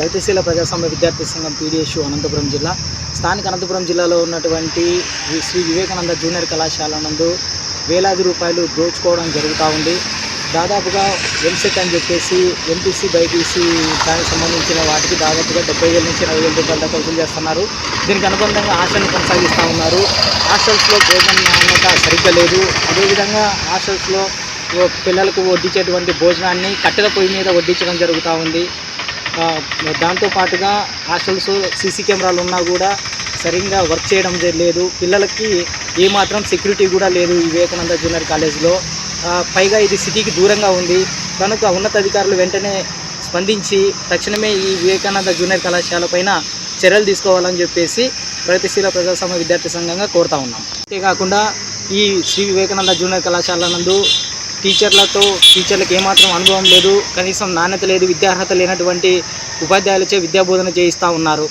రైతుశీల ప్రజాస్వామ్య విద్యార్థి సంఘం పీడిఎస్యు అనంతపురం జిల్లా. స్థానిక అనంతపురం జిల్లాలో ఉన్నటువంటి శ్రీ వివేకానంద జూనియర్ కళాశాల నందు వేలాది రూపాయలు దోచుకోవడం జరుగుతూ ఉంది. దాదాపుగా ఎంసెట్ అని చెప్పేసి ఎంపీసీ బైపీసీ దానికి సంబంధించిన వాటికి దాదాపుగా డెబ్బై వేల నుంచి ఇరవై వేల రూపాయల దాకా వసూలు చేస్తున్నారు. దీనికి అనుబంధంగా హాస్టల్ని కొనసాగిస్తూ ఉన్నారు. హాస్టల్స్లో భోజనం నాణ్యత సరిగ్గా లేదు. అదేవిధంగా హాస్టల్స్లో పిల్లలకు వడ్డించేటువంటి భోజనాన్ని కట్టెల పొయ్యి మీద వడ్డించడం జరుగుతూ ఉంది. దాంతోపాటుగా దాంతో పాటుగా హాస్టల్స్ సీసీ కెమెరాలు ఉన్నా కూడా సరిగ్గా వర్క్ చేయడం లేదు. పిల్లలకి ఏమాత్రం సెక్యూరిటీ కూడా లేదు వివేకానంద జూనియర్ కాలేజ్లో. పైగా ఇది సిటీకి దూరంగా ఉంది. కనుక ఉన్నతాధికారులు వెంటనే స్పందించి తక్షణమే ఈ వివేకానంద జూనియర్ కళాశాల పైన చర్యలు తీసుకోవాలని చెప్పేసి ప్రగతిశీల ప్రజాస్వామ్య విద్యార్థి సంఘంగా కోరుతా ఉన్నాం. అంతేకాకుండా ఈ శ్రీ వివేకానంద జూనియర్ కళాశాల నందు టీచర్లతో టీచర్లకు ఏమాత్రం అనుభవం లేదు కనీసం నాణ్యత లేదు విద్యార్హత లేనటువంటి ఉపాధ్యాయులచే విద్యాబోధన చేయిస్తూ ఉన్నారు.